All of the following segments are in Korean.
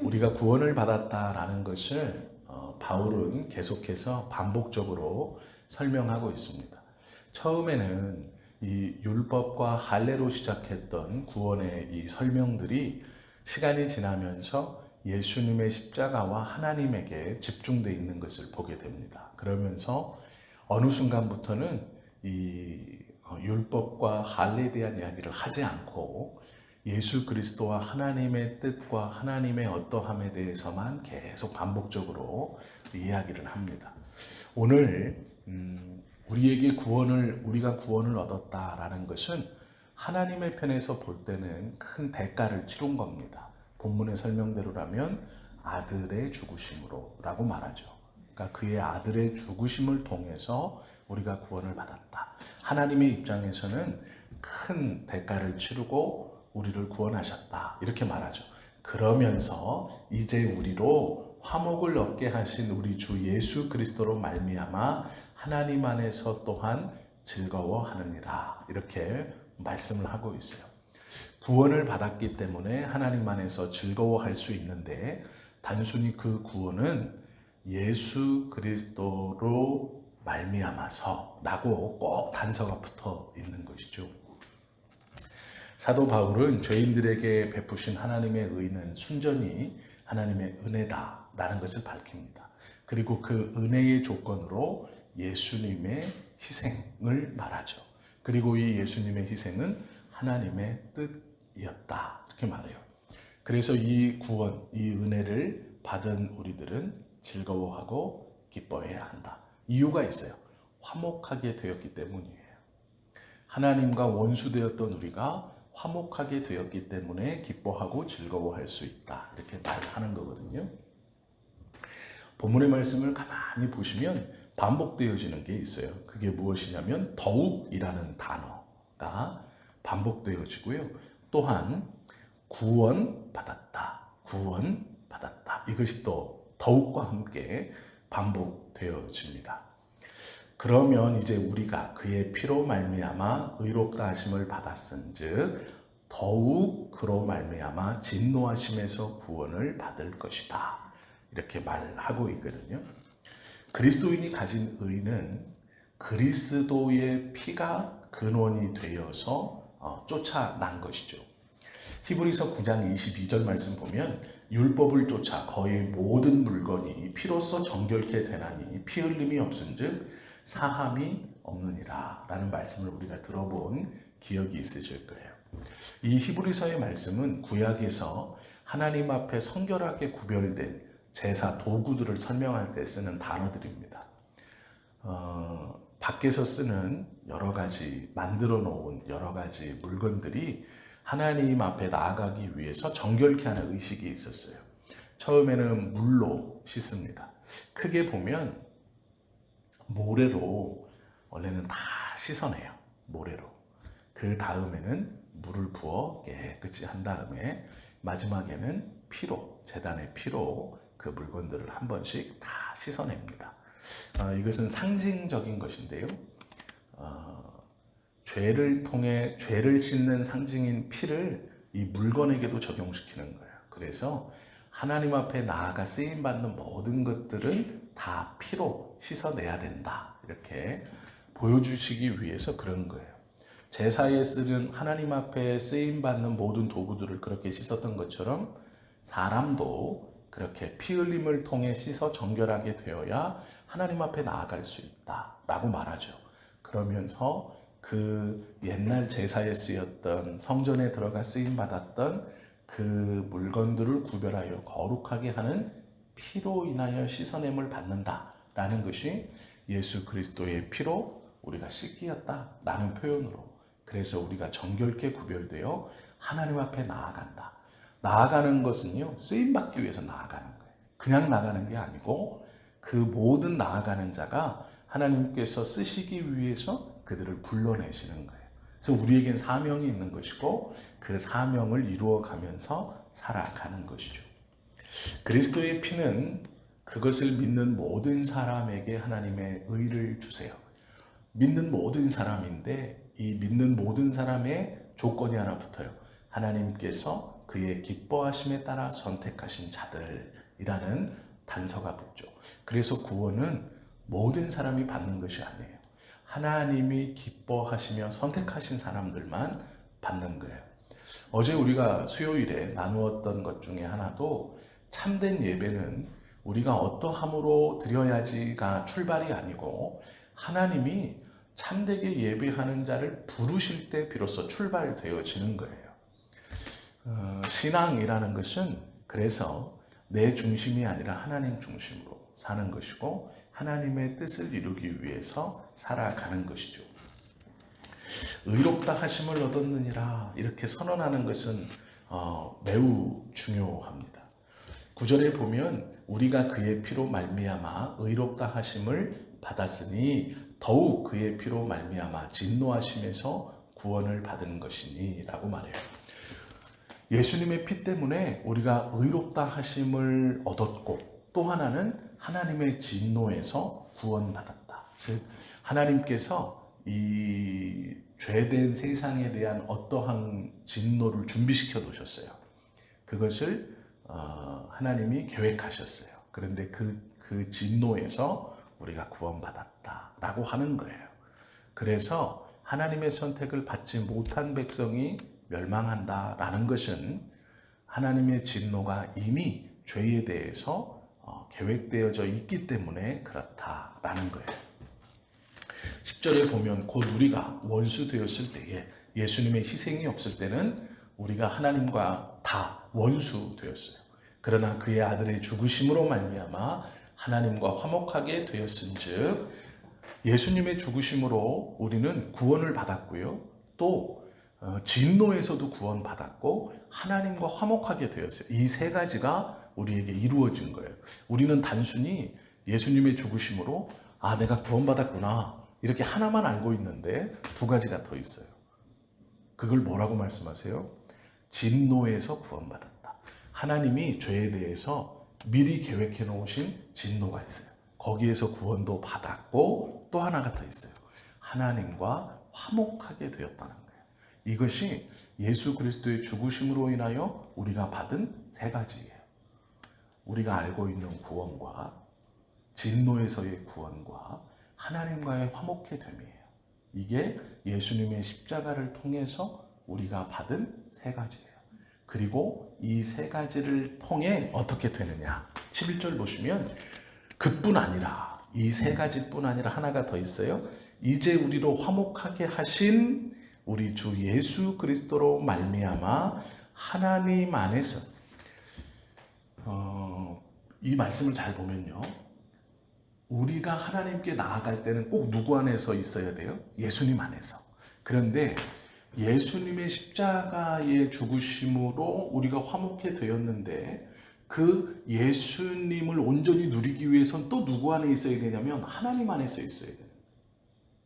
우리가 구원을 받았다라는 것을 어, 바울은 계속해서 반복적으로 설명하고 있습니다. 처음에는 이 율법과 할례로 시작했던 구원의 이 설명들이 시간이 지나면서 예수님의 십자가와 하나님에게 집중되어 있는 것을 보게 됩니다. 그러면서 어느 순간부터는 이 어, 율법과 할례에 대한 이야기를 하지 않고 예수 그리스도와 하나님의 뜻과 하나님의 어떠함에 대해서만 계속 반복적으로 이야기를 합니다. 오늘 음, 우리에게 구원을 우리가 구원을 얻었다라는 것은 하나님의 편에서 볼 때는 큰 대가를 치른 겁니다. 본문의 설명대로라면 아들의 죽으심으로라고 말하죠. 그러니까 그의 아들의 죽으심을 통해서 우리가 구원을 받았다. 하나님의 입장에서는 큰 대가를 치르고 우리를 구원하셨다. 이렇게 말하죠. 그러면서 이제 우리로 화목을 얻게 하신 우리 주 예수 그리스도로 말미암아 하나님 안에서 또한 즐거워하느니라. 이렇게 말씀을 하고 있어요. 구원을 받았기 때문에 하나님 안에서 즐거워할 수 있는데 단순히 그 구원은 예수 그리스도로 말미암아서라고 꼭 단서가 붙어 있는 것이죠. 사도 바울은 죄인들에게 베푸신 하나님의 의는 순전히 하나님의 은혜다라는 것을 밝힙니다. 그리고 그 은혜의 조건으로 예수님의 희생을 말하죠. 그리고 이 예수님의 희생은 하나님의 뜻이었다. 이렇게 말해요. 그래서 이 구원, 이 은혜를 받은 우리들은 즐거워하고 기뻐해야 한다. 이유가 있어요. 화목하게 되었기 때문이에요. 하나님과 원수되었던 우리가 화목하게 되었기 때문에 기뻐하고 즐거워할 수 있다. 이렇게 말하는 거거든요. 본문의 말씀을 가만히 보시면 반복되어지는 게 있어요. 그게 무엇이냐면 더욱이라는 단어가 반복되어지고요. 또한 구원 받았다. 구원 받았다. 이것이 또 더욱과 함께 반복되어집니다. 그러면 이제 우리가 그의 피로 말미암아 의롭다 하심을 받았은즉 더욱 그로 말미암아 진노하심에서 구원을 받을 것이다. 이렇게 말하고 있거든요. 그리스도인이 가진 의는 그리스도의 피가 근원이 되어서 어, 쫓아난 것이죠. 히브리서 9장 22절 말씀 보면 율법을 쫓아 거의 모든 물건이 피로써 정결케 되나니 피 흘림이 없은즉 사함이 없느니라 라는 말씀을 우리가 들어본 기억이 있으실 거예요. 이 히브리서의 말씀은 구약에서 하나님 앞에 성결하게 구별된 제사 도구들을 설명할 때 쓰는 단어들입니다. 어, 밖에서 쓰는 여러 가지 만들어 놓은 여러 가지 물건들이 하나님 앞에 나아가기 위해서 정결케 하는 의식이 있었어요. 처음에는 물로 씻습니다. 크게 보면 모래로 원래는 다 씻어내요. 모래로. 그 다음에는 물을 부어 깨끗이 한 다음에 마지막에는 피로, 재단의 피로 그 물건들을 한 번씩 다 씻어냅니다. 어, 이것은 상징적인 것인데요. 어, 죄를 통해 죄를 씻는 상징인 피를 이 물건에게도 적용시키는 거예요. 그래서 하나님 앞에 나아가 쓰임 받는 모든 것들은 다 피로 씻어내야 된다. 이렇게 보여주시기 위해서 그런 거예요. 제사에 쓰는 하나님 앞에 쓰임 받는 모든 도구들을 그렇게 씻었던 것처럼 사람도 그렇게 피 흘림을 통해 씻어 정결하게 되어야 하나님 앞에 나아갈 수 있다라고 말하죠. 그러면서 그 옛날 제사에 쓰였던 성전에 들어가 쓰임 받았던 그 물건들을 구별하여 거룩하게 하는 피로 인하여 씻어냄을 받는다 라는 것이 예수 그리스도의 피로 우리가 씻기었다 라는 표현으로 그래서 우리가 정결케 구별되어 하나님 앞에 나아간다. 나아가는 것은요, 쓰임받기 위해서 나아가는 거예요. 그냥 나가는 게 아니고 그 모든 나아가는 자가 하나님께서 쓰시기 위해서 그들을 불러내시는 거예요. 그래서 우리에겐 사명이 있는 것이고 그 사명을 이루어 가면서 살아가는 것이죠. 그리스도의 피는 그것을 믿는 모든 사람에게 하나님의 의를 주세요. 믿는 모든 사람인데 이 믿는 모든 사람의 조건이 하나 붙어요. 하나님께서 그의 기뻐하심에 따라 선택하신 자들이라는 단서가 붙죠. 그래서 구원은 모든 사람이 받는 것이 아니에요. 하나님이 기뻐하시며 선택하신 사람들만 받는 거예요. 어제 우리가 수요일에 나누었던 것 중에 하나도 참된 예배는 우리가 어떠함으로 드려야지가 출발이 아니고 하나님이 참되게 예배하는 자를 부르실 때 비로소 출발되어지는 거예요. 어, 신앙이라는 것은 그래서 내 중심이 아니라 하나님 중심으로 사는 것이고 하나님의 뜻을 이루기 위해서 살아가는 것이죠. 의롭다 하심을 얻었느니라 이렇게 선언하는 것은 어, 매우 중요합니다. 구절에 보면 우리가 그의 피로 말미암아 의롭다 하심을 받았으니 더욱 그의 피로 말미암아 진노하심에서 구원을 받은 것이니라고 말해요. 예수님의 피 때문에 우리가 의롭다 하심을 얻었고 또 하나는 하나님의 진노에서 구원받았다. 즉 하나님께서 이 죄된 세상에 대한 어떠한 진노를 준비시켜 놓으셨어요. 그것을 어, 하나님이 계획하셨어요. 그런데 그, 그 진노에서 우리가 구원받았다라고 하는 거예요. 그래서 하나님의 선택을 받지 못한 백성이 멸망한다라는 것은 하나님의 진노가 이미 죄에 대해서 어, 계획되어져 있기 때문에 그렇다라는 거예요. 10절에 보면 곧 우리가 원수 되었을 때에 예수님의 희생이 없을 때는 우리가 하나님과 다 원수 되었어요. 그러나 그의 아들의 죽으심으로 말미암아 하나님과 화목하게 되었은즉 예수님의 죽으심으로 우리는 구원을 받았고요. 또 어, 진노에서도 구원받았고 하나님과 화목하게 되었어요. 이 세 가지가 우리에게 이루어진 거예요. 우리는 단순히 예수님의 죽으심으로 아 내가 구원받았구나 이렇게 하나만 알고 있는데 두 가지가 더 있어요. 그걸 뭐라고 말씀하세요? 진노에서 구원받았다. 하나님이 죄에 대해서 미리 계획해 놓으신 진노가 있어요. 거기에서 구원도 받았고 또 하나가 더 있어요. 하나님과 화목하게 되었다는 거예요. 이것이 예수 그리스도의 죽으심으로 인하여 우리가 받은 세 가지예요. 우리가 알고 있는 구원과 진노에서의 구원과 하나님과의 화목해 됨이에요. 이게 예수님의 십자가를 통해서 우리가 받은 세 가지예요. 그리고 이 세 가지를 통해 어떻게 되느냐. 11절 보시면 그뿐 아니라 이 세 가지뿐 아니라 하나가 더 있어요. 이제 우리로 화목하게 하신 우리 주 예수 그리스도로 말미암아 하나님 안에서 어, 이 말씀을 잘 보면요. 우리가 하나님께 나아갈 때는 꼭 누구 안에서 있어야 돼요? 예수님 안에서. 그런데 예수님의 십자가의 죽으심으로 우리가 화목해 되었는데 그 예수님을 온전히 누리기 위해선 또 누구 안에 있어야 되냐면 하나님 안에서 있어야 돼요.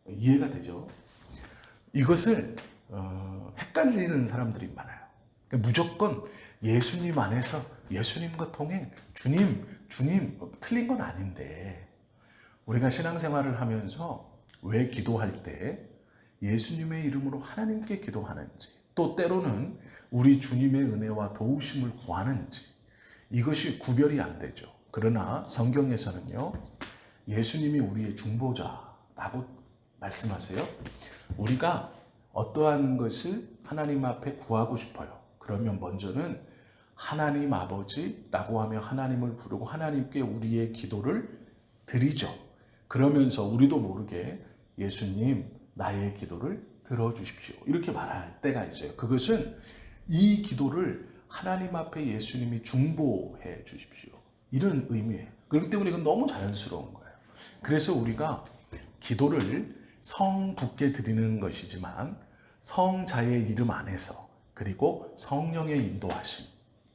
이해가 되죠? 이것을 어, 헷갈리는 사람들이 많아요. 그러니까 무조건 예수님 안에서 예수님과 통해 주님, 주님 틀린 건 아닌데 우리가 신앙생활을 하면서 왜 기도할 때 예수님의 이름으로 하나님께 기도하는지 또 때로는 우리 주님의 은혜와 도우심을 구하는지 이것이 구별이 안 되죠. 그러나 성경에서는요, 예수님이 우리의 중보자라고 말씀하세요. 우리가 어떠한 것을 하나님 앞에 구하고 싶어요. 그러면 먼저는 하나님 아버지라고 하며 하나님을 부르고 하나님께 우리의 기도를 드리죠. 그러면서 우리도 모르게 예수님, 나의 기도를 들어주십시오. 이렇게 말할 때가 있어요. 그것은 이 기도를 하나님 앞에 예수님이 중보해 주십시오. 이런 의미예요. 그렇기 때문에 이건 너무 자연스러운 거예요. 그래서 우리가 기도를 성붓게 드리는 것이지만 성자의 이름 안에서 그리고 성령의 인도하심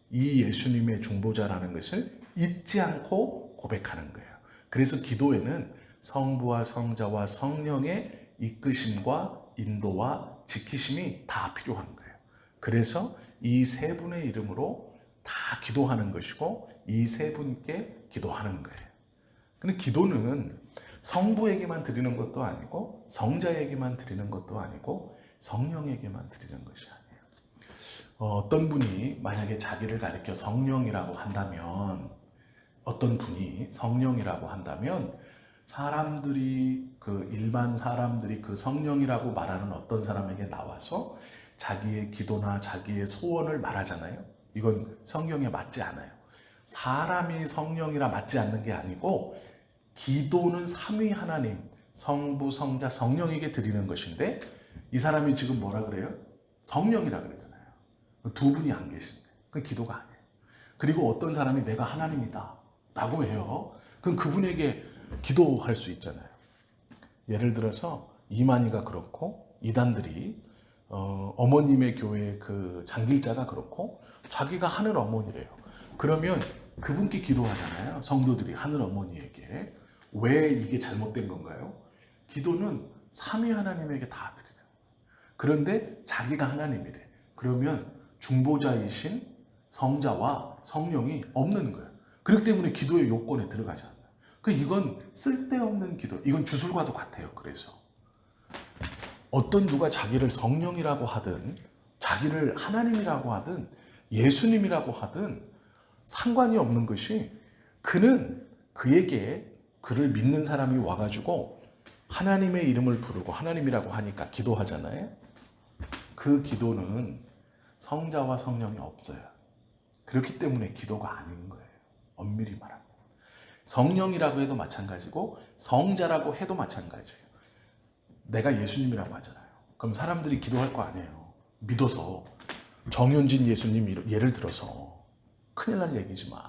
이 예수님의 중보자라는 것을 잊지 않고 고백하는 거예요. 그래서 기도에는 성부와 성자와 성령의 이끄심과 인도와 지키심이 다 필요한 거예요. 그래서 이 세 분의 이름으로 다 기도하는 것이고 이 세 분께 기도하는 거예요. 근데 기도는 성부에게만 드리는 것도 아니고 성자에게만 드리는 것도 아니고 성령에게만 드리는 것이 아니에요. 어, 어떤 분이 만약에 자기를 가리켜 성령이라고 한다면 어떤 분이 성령이라고 한다면 사람들이 그 일반 사람들이 그 성령이라고 말하는 어떤 사람에게 나와서 자기의 기도나 자기의 소원을 말하잖아요. 이건 성경에 맞지 않아요. 사람이 성령이라 맞지 않는 게 아니고 기도는 삼위 하나님, 성부, 성자, 성령에게 드리는 것인데 이 사람이 지금 뭐라 그래요? 성령이라 그러잖아요. 두 분이 안 계신데 그 기도가 아니에요. 그리고 어떤 사람이 내가 하나님이다 라고 해요. 그럼 그분에게 기도할 수 있잖아요. 예를 들어서 이만희가 그렇고 이단들이 어, 어머님의 교회 그 장길자가 그렇고 자기가 하늘 어머니래요. 그러면 그분께 기도하잖아요. 성도들이 하늘 어머니에게 왜 이게 잘못된 건가요? 기도는 삼위 하나님에게 다 드리는. 그런데 자기가 하나님이래. 그러면 중보자이신 성자와 성령이 없는 거예요. 그렇기 때문에 기도의 요건에 들어가지 않아요. 그 이건 쓸데없는 기도. 이건 주술과도 같아요. 그래서 어떤 누가 자기를 성령이라고 하든 자기를 하나님이라고 하든 예수님이라고 하든 상관이 없는 것이 그는 그에게 그를 믿는 사람이 와가지고 하나님의 이름을 부르고 하나님이라고 하니까 기도하잖아요. 그 기도는 성자와 성령이 없어요. 그렇기 때문에 기도가 아닌 거예요. 엄밀히 말하면. 성령이라고 해도 마찬가지고 성자라고 해도 마찬가지예요. 내가 예수님이라고 하잖아요. 그럼 사람들이 기도할 거 아니에요. 믿어서 정윤진 예수님 예를 들어서 큰일 날 얘기지만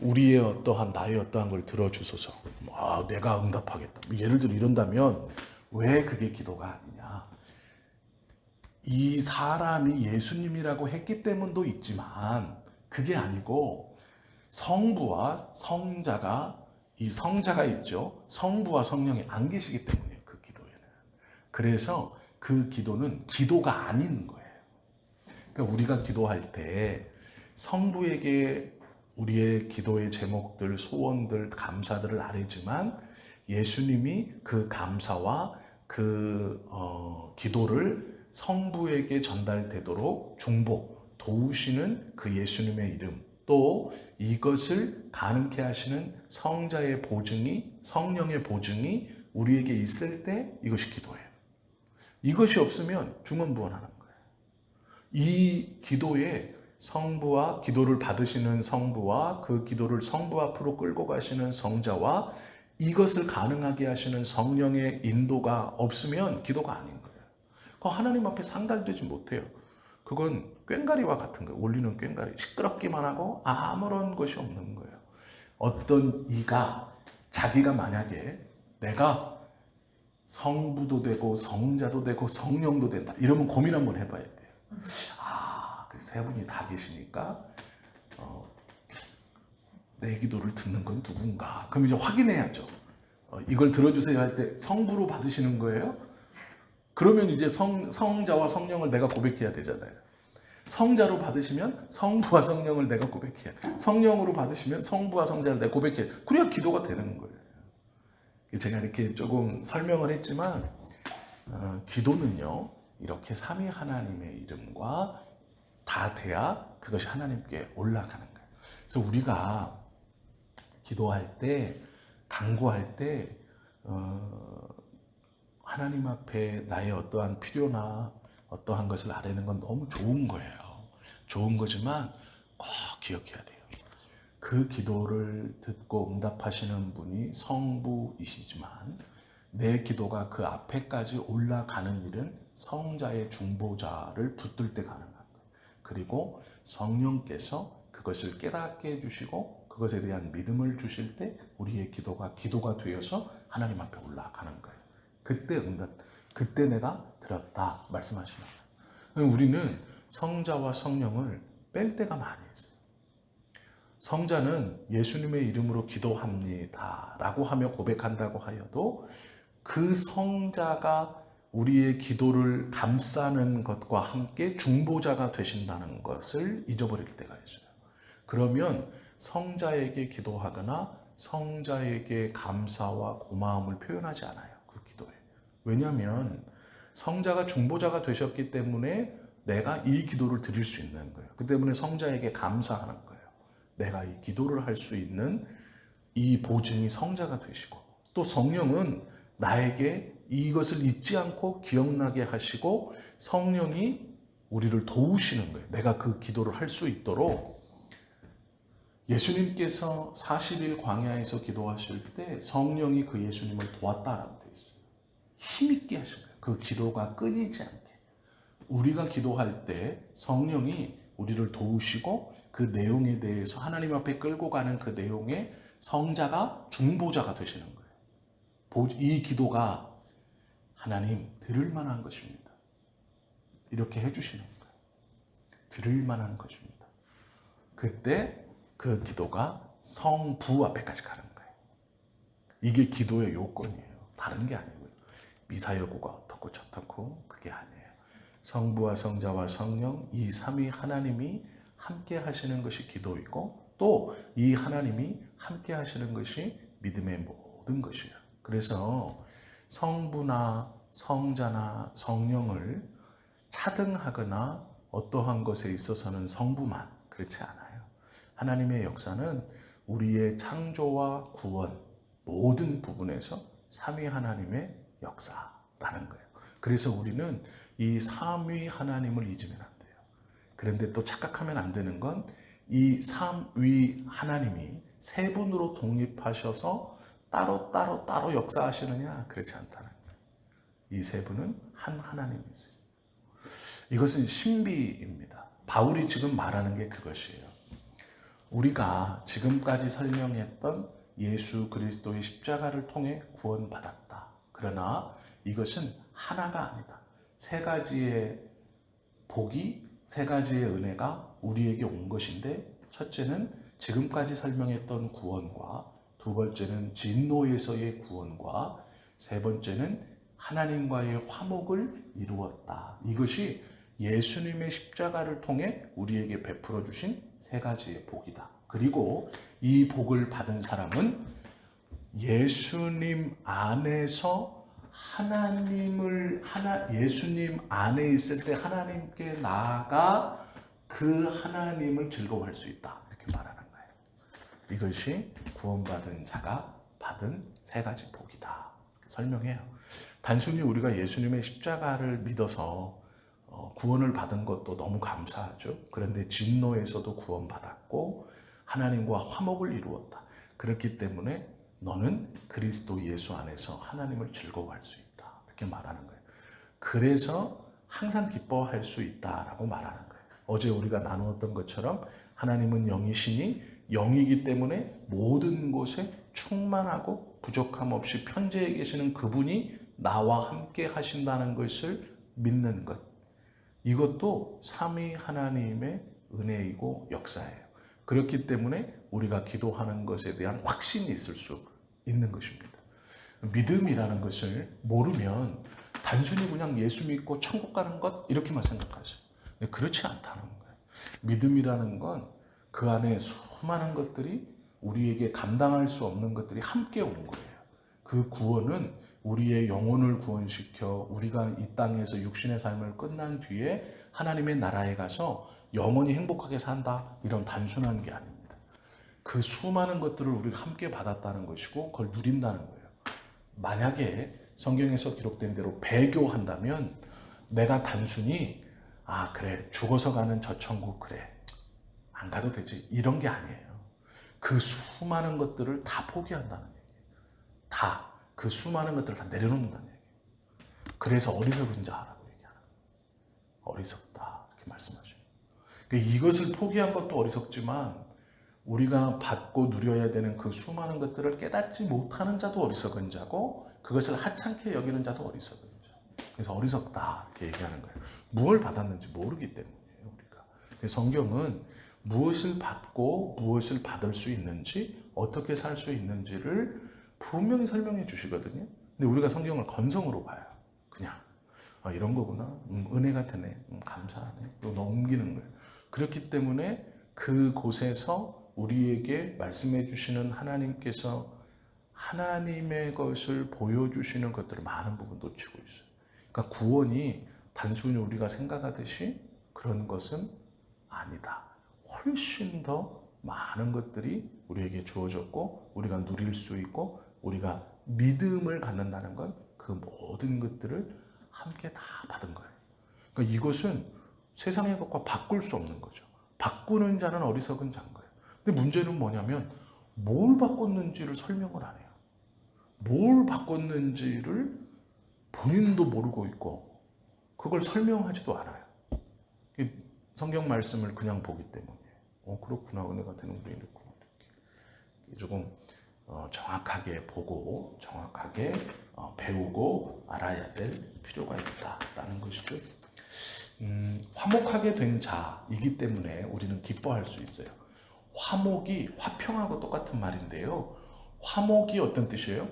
우리의 어떠한 나의 어떠한 걸 들어주소서. 아, 내가 응답하겠다. 뭐 예를 들어 이런다면 왜 그게 기도가 아니냐? 이 사람이 예수님이라고 했기 때문도 있지만 그게 아니고 성부와 성자가 이 성자가 있죠. 성부와 성령이 안 계시기 때문이에요. 그 기도에는. 그래서 그 기도는 기도가 아닌 거예요. 그러니까 우리가 기도할 때 성부에게 우리의 기도의 제목들, 소원들, 감사들을 아뢰지만 예수님이 그 감사와 그 어, 기도를 성부에게 전달되도록 중보, 도우시는 그 예수님의 이름, 또 이것을 가능케 하시는 성자의 보증이, 성령의 보증이 우리에게 있을 때 이것이 기도예요. 이것이 없으면 중언부언하는 거예요. 이 기도에 성부와 기도를 받으시는 성부와 그 기도를 성부 앞으로 끌고 가시는 성자와 이것을 가능하게 하시는 성령의 인도가 없으면 기도가 아닌 거예요. 그 하나님 앞에 상달되지 못해요. 그건 꽹가리와 같은 거예요. 울리는 꽹가리. 시끄럽기만 하고 아무런 것이 없는 거예요. 어떤 이가 자기가 만약에 내가 성부도 되고 성자도 되고 성령도 된다. 이러면 고민 한번 해봐야 돼요. 아, 그 세 분이 다 계시니까 어, 내 기도를 듣는 건 누군가. 그럼 이제 확인해야죠. 어, 이걸 들어주세요 할 때 성부로 받으시는 거예요? 그러면 이제 성, 성자와 성령을 내가 고백해야 되잖아요. 성자로 받으시면 성부와 성령을 내가 고백해야 돼. 성령으로 받으시면 성부와 성자를 내가 고백해야 돼. 그래야 기도가 되는 거예요. 제가 이렇게 조금 설명을 했지만 어, 기도는요 이렇게 삼위 하나님의 이름과 다 돼야 그것이 하나님께 올라가는 거예요. 그래서 우리가 기도할 때 간구할 때 어, 하나님 앞에 나의 어떠한 필요나 어떠한 것을 아뢰는 건 너무 좋은 거예요. 좋은 거지만 꼭 기억해야 돼요. 그 기도를 듣고 응답하시는 분이 성부이시지만 내 기도가 그 앞에까지 올라가는 일은 성자의 중보자를 붙들 때 가능한 거예요. 그리고 성령께서 그것을 깨닫게 해주시고 그것에 대한 믿음을 주실 때 우리의 기도가 기도가 되어서 하나님 앞에 올라가는 거예요. 그때 응답, 그때 내가 들었다 말씀하시는 거예요. 우리는 성자와 성령을 뺄 때가 많이 있어요. 성자는 예수님의 이름으로 기도합니다. 라고 하며 고백한다고 하여도 그 성자가 우리의 기도를 감싸는 것과 함께 중보자가 되신다는 것을 잊어버릴 때가 있어요. 그러면 성자에게 기도하거나 성자에게 감사와 고마움을 표현하지 않아요. 왜냐하면 성자가 중보자가 되셨기 때문에 내가 이 기도를 드릴 수 있는 거예요. 그 때문에 성자에게 감사하는 거예요. 내가 이 기도를 할 수 있는 이 보증이 성자가 되시고 또 성령은 나에게 이것을 잊지 않고 기억나게 하시고 성령이 우리를 도우시는 거예요. 내가 그 기도를 할 수 있도록 예수님께서 40일 광야에서 기도하실 때 성령이 그 예수님을 도왔다라고. 힘있게 하신 거예요. 그 기도가 끊이지 않게. 우리가 기도할 때 성령이 우리를 도우시고 그 내용에 대해서 하나님 앞에 끌고 가는 그 내용에 성자가 중보자가 되시는 거예요. 이 기도가 하나님 들을 만한 것입니다. 이렇게 해주시는 거예요. 들을 만한 것입니다. 그때 그 기도가 성부 앞에까지 가는 거예요. 이게 기도의 요건이에요. 다른 게 아니고요. 미사여구가 어떻고 저떻고 그게 아니에요. 성부와 성자와 성령 이 삼위 하나님이 함께 하시는 것이 기도이고 또 이 하나님이 함께 하시는 것이 믿음의 모든 것이에요. 그래서 성부나 성자나 성령을 차등하거나 어떠한 것에 있어서는 성부만 그렇지 않아요. 하나님의 역사는 우리의 창조와 구원 모든 부분에서 삼위 하나님의 역사라는 거예요. 그래서 우리는 이 삼위 하나님을 잊으면 안 돼요. 그런데 또 착각하면 안 되는 건 이 삼위 하나님이 세 분으로 독립하셔서 따로 따로 따로 역사하시느냐 그렇지 않다는 거예요. 이 세 분은 한 하나님이세요. 이것은 신비입니다. 바울이 지금 말하는 게 그것이에요. 우리가 지금까지 설명했던 예수 그리스도의 십자가를 통해 구원받았다. 그러나 이것은 하나가 아니다. 세 가지의 복이, 세 가지의 은혜가 우리에게 온 것인데, 첫째는 지금까지 설명했던 구원과, 두 번째는 진노에서의 구원과, 세 번째는 하나님과의 화목을 이루었다. 이것이 예수님의 십자가를 통해 우리에게 베풀어 주신 세 가지의 복이다. 그리고 이 복을 받은 사람은 예수님 안에서 하나님을 하나 예수님 안에 있을 때 하나님께 나아가 그 하나님을 즐거워할 수 있다. 이렇게 말하는 거예요. 이것이 구원받은 자가 받은 세 가지 복이다. 설명해요. 단순히 우리가 예수님의 십자가를 믿어서 어, 구원을 받은 것도 너무 감사하죠. 그런데 진노에서도 구원받았고 하나님과 화목을 이루었다. 그렇기 때문에 너는 그리스도 예수 안에서 하나님을 즐거워할 수 있다. 이렇게 말하는 거예요. 그래서 항상 기뻐할 수 있다라고 말하는 거예요. 어제 우리가 나누었던 것처럼 하나님은 영이시니 영이기 때문에 모든 곳에 충만하고 부족함 없이 편재해 계시는 그분이 나와 함께 하신다는 것을 믿는 것. 이것도 삼위 하나님의 은혜이고 역사예요. 그렇기 때문에 우리가 기도하는 것에 대한 확신이 있을 수 있는 것입니다. 믿음이라는 것을 모르면 단순히 그냥 예수 믿고 천국 가는 것 이렇게만 생각하죠. 그렇지 않다는 거예요. 믿음이라는 건 그 안에 수많은 것들이 우리에게 감당할 수 없는 것들이 함께 온 거예요. 그 구원은 우리의 영혼을 구원시켜 우리가 이 땅에서 육신의 삶을 끝난 뒤에 하나님의 나라에 가서 영원히 행복하게 산다. 이런 단순한 게 아닙니다. 그 수많은 것들을 우리가 함께 받았다는 것이고 그걸 누린다는 거예요. 만약에 성경에서 기록된 대로 배교한다면 내가 단순히 아 그래 죽어서 가는 저 천국 그래 안 가도 되지 이런 게 아니에요. 그 수많은 것들을 다 포기한다는 얘기예요. 다그 수많은 것들을 다 내려놓는다는 얘기예요. 그래서 어리석은 자라고 얘기하는 거예요. 어리석다 이렇게 말씀하죠. 그러니까 이것을 포기한 것도 어리석지만 우리가 받고 누려야 되는 그 수많은 것들을 깨닫지 못하는 자도 어리석은 자고 그것을 하찮게 여기는 자도 어리석은 자. 그래서 어리석다 이렇게 얘기하는 거예요. 무엇을 받았는지 모르기 때문이에요. 우리가. 성경은 무엇을 받고 무엇을 받을 수 있는지 어떻게 살 수 있는지를 분명히 설명해 주시거든요. 근데 우리가 성경을 건성으로 봐요. 그냥 아, 이런 거구나. 음, 은혜가 되네. 음, 감사하네. 또 넘기는 거예요. 그렇기 때문에 그곳에서 우리에게 말씀해 주시는 하나님께서 하나님의 것을 보여주시는 것들을 많은 부분 놓치고 있어요. 그러니까 구원이 단순히 우리가 생각하듯이 그런 것은 아니다. 훨씬 더 많은 것들이 우리에게 주어졌고 우리가 누릴 수 있고 우리가 믿음을 갖는다는 건 그 모든 것들을 함께 다 받은 거예요. 그러니까 이것은 세상의 것과 바꿀 수 없는 거죠. 바꾸는 자는 어리석은 거예요. 근데 문제는 뭐냐면 뭘 바꿨는지를 설명을 안 해요. 뭘 바꿨는지를 본인도 모르고 있고 그걸 설명하지도 않아요. 이 성경 말씀을 그냥 보기 때문에 어 그렇구나 은혜가 되는 분이 있구나 이렇게 조금 어, 정확하게 보고 정확하게 어, 배우고 알아야 될 필요가 있다라는 것이죠. 음, 화목하게 된 자이기 때문에 우리는 기뻐할 수 있어요. 화목이 화평하고 똑같은 말인데요. 화목이 어떤 뜻이에요?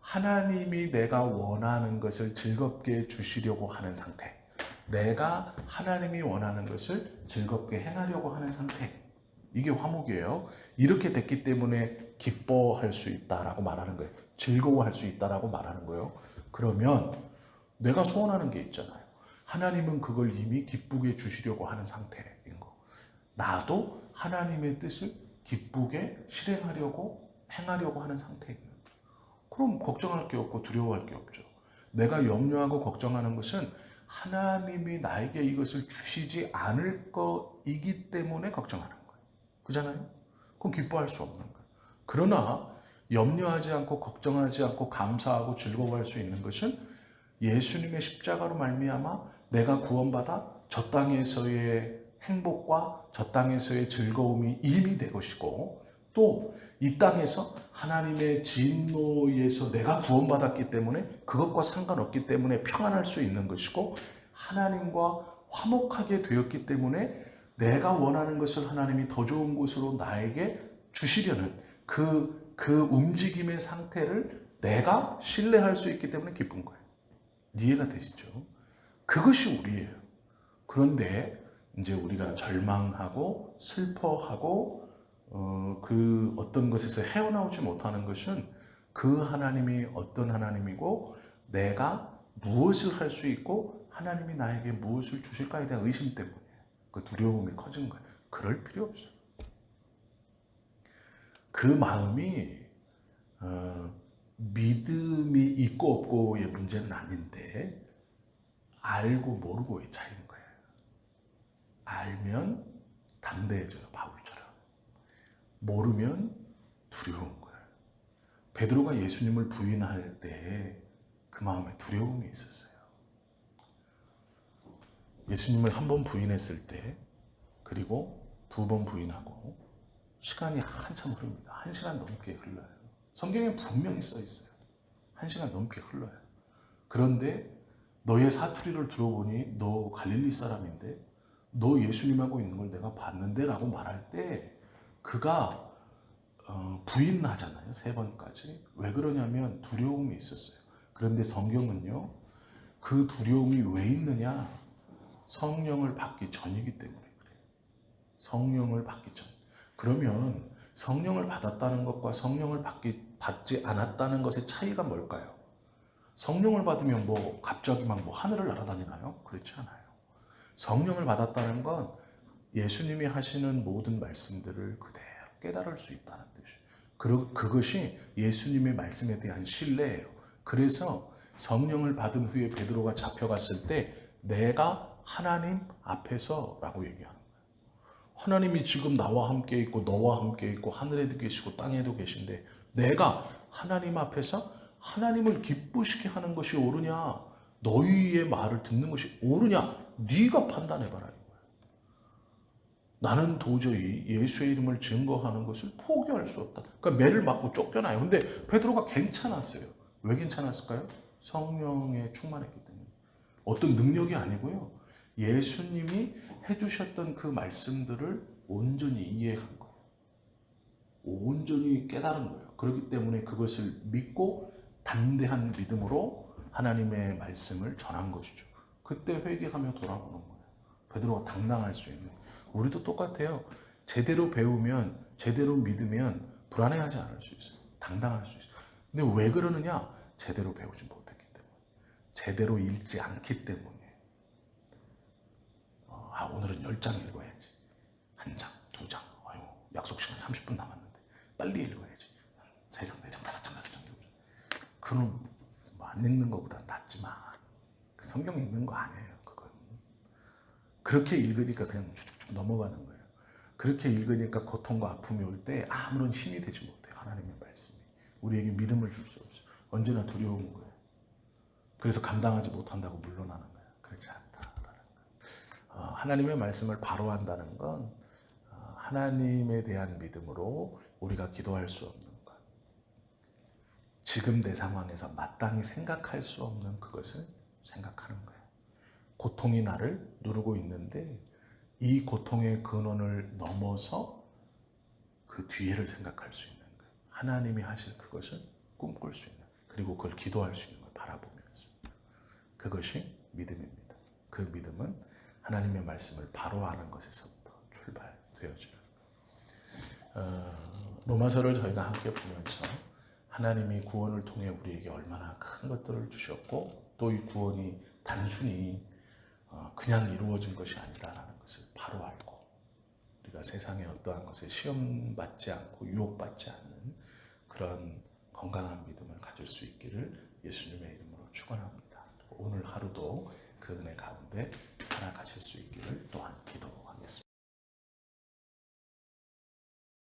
하나님이 내가 원하는 것을 즐겁게 주시려고 하는 상태. 내가 하나님이 원하는 것을 즐겁게 행하려고 하는 상태. 이게 화목이에요. 이렇게 됐기 때문에 기뻐할 수 있다라고 말하는 거예요. 즐거워할 수 있다라고 말하는 거예요. 그러면 내가 소원하는 게 있잖아요. 하나님은 그걸 이미 기쁘게 주시려고 하는 상태인 거. 나도 하나님의 뜻을 기쁘게 실행하려고 행하려고 하는 상태에 있는. 그럼 걱정할 게 없고 두려워할 게 없죠. 내가 염려하고 걱정하는 것은 하나님이 나에게 이것을 주시지 않을 거이기 때문에 걱정하는 거예요. 그잖아요? 그럼 기뻐할 수 없는 거예요. 그러나 염려하지 않고 걱정하지 않고 감사하고 즐거워할 수 있는 것은 예수님의 십자가로 말미암아 내가 구원받아 저 땅에서의 행복과 저 땅에서의 즐거움이 이미 내 것이고 또 이 땅에서 하나님의 진노에서 내가 구원받았기 때문에 그것과 상관없기 때문에 평안할 수 있는 것이고 하나님과 화목하게 되었기 때문에 내가 원하는 것을 하나님이 더 좋은 곳으로 나에게 주시려는 그, 그 움직임의 상태를 내가 신뢰할 수 있기 때문에 기쁜 거예요. 이해가 되시죠? 그것이 우리예요. 그런데 이제 우리가 절망하고 슬퍼하고 어, 그 어떤 것에서 헤어나오지 못하는 것은 그 하나님이 어떤 하나님이고 내가 무엇을 할 수 있고 하나님이 나에게 무엇을 주실까에 대한 의심 때문에 그 두려움이 커진 거예요. 그럴 필요 없어요. 그 마음이 어, 믿음이 있고 없고의 문제는 아닌데 알고 모르고의 거예요. 알면 담대해져요, 바울처럼. 모르면 두려운 거예요. 베드로가 예수님을 부인할 때 그 마음에 두려움이 있었어요. 예수님을 한 번 부인했을 때 그리고 두 번 부인하고 시간이 한참 흐릅니다. 한 시간 넘게 흘러요. 성경에 분명히 써 있어요. 한 시간 넘게 흘러요. 그런데 너의 사투리를 들어보니 너 갈릴리 사람인데 너 예수님하고 있는 걸 내가 봤는데 라고 말할 때 그가 어, 부인하잖아요. 세 번까지. 왜 그러냐면 두려움이 있었어요. 그런데 성경은요. 그 두려움이 왜 있느냐? 성령을 받기 전이기 때문에 그래요. 성령을 받기 전. 그러면 성령을 받았다는 것과 성령을 받기, 받지 않았다는 것의 차이가 뭘까요? 성령을 받으면 뭐 갑자기 막 뭐 하늘을 날아다니나요? 그렇지 않아요. 성령을 받았다는 건 예수님이 하시는 모든 말씀들을 그대로 깨달을 수 있다는 뜻이에요. 그, 그것이 예수님의 말씀에 대한 신뢰예요. 그래서 성령을 받은 후에 베드로가 잡혀갔을 때 내가 하나님 앞에서라고 얘기하는 거예요. 하나님이 지금 나와 함께 있고 너와 함께 있고 하늘에도 계시고 땅에도 계신데 내가 하나님 앞에서 하나님을 기쁘시게 하는 것이 옳으냐 너희의 말을 듣는 것이 옳으냐 네가 판단해봐라 이거예요. 나는 도저히 예수의 이름을 증거하는 것을 포기할 수 없다. 그러니까 매를 맞고 쫓겨나요. 근데 베드로가 괜찮았어요. 왜 괜찮았을까요? 성령에 충만했기 때문에. 어떤 능력이 아니고요. 예수님이 해주셨던 그 말씀들을 온전히 이해한 거예요. 온전히 깨달은 거예요. 그렇기 때문에 그것을 믿고 담대한 믿음으로 하나님의 말씀을 전한 것이죠. 그때 회개하며 돌아보는 거예요. 베드로가 당당할 수 있는. 우리도 똑같아요. 제대로 배우면, 제대로 믿으면 불안해하지 않을 수 있어요. 당당할 수 있어요. 근데 왜 그러느냐? 제대로 배우지 못했기 때문에. 제대로 읽지 않기 때문에. 어, 아 오늘은 10장 읽어야지. 한 장, 두 장. 아유 약속 시간 30분 남았는데 빨리 읽어야지. 세 장, 네 장, 다섯 장, 다섯 장. 그는 뭐안 읽는 것보다 낫지만 성경 읽는 거 아니에요. 그건 그렇게 읽으니까 그냥 쭉쭉 넘어가는 거예요. 그렇게 읽으니까 고통과 아픔이 올 때 아무런 힘이 되지 못해요. 하나님의 말씀이 우리에게 믿음을 줄 수 없어요. 언제나 두려운 거예요. 그래서 감당하지 못한다고 물러나는 거예요. 그렇지 않다라는 거예요. 어, 하나님의 말씀을 바로 한다는 건 어, 하나님에 대한 믿음으로 우리가 기도할 수 없는 것. 지금 내 상황에서 마땅히 생각할 수 없는 그것을 생각하는 거예요. 고통이 나를 누르고 있는데 이 고통의 근원을 넘어서 그 뒤에를 생각할 수 있는 거예요. 하나님이 하실 그것을 꿈꿀 수 있는 그리고 그걸 기도할 수 있는 걸 바라보면서 그것이 믿음입니다. 그 믿음은 하나님의 말씀을 바로 아는 것에서부터 출발되어지는 어, 로마서를 저희가 함께 보면서 하나님이 구원을 통해 우리에게 얼마나 큰 것들을 주셨고 또 이 구원이 단순히 어, 그냥 이루어진 것이 아니라는 것을 바로 알고 우리가 세상의 어떠한 것에 시험받지 않고 유혹받지 않는 그런 건강한 믿음을 가질 수 있기를 예수님의 이름으로 축원합니다. 오늘 하루도 그 은혜 가운데 살아가실 수 있기를 또한 기도하겠습니다.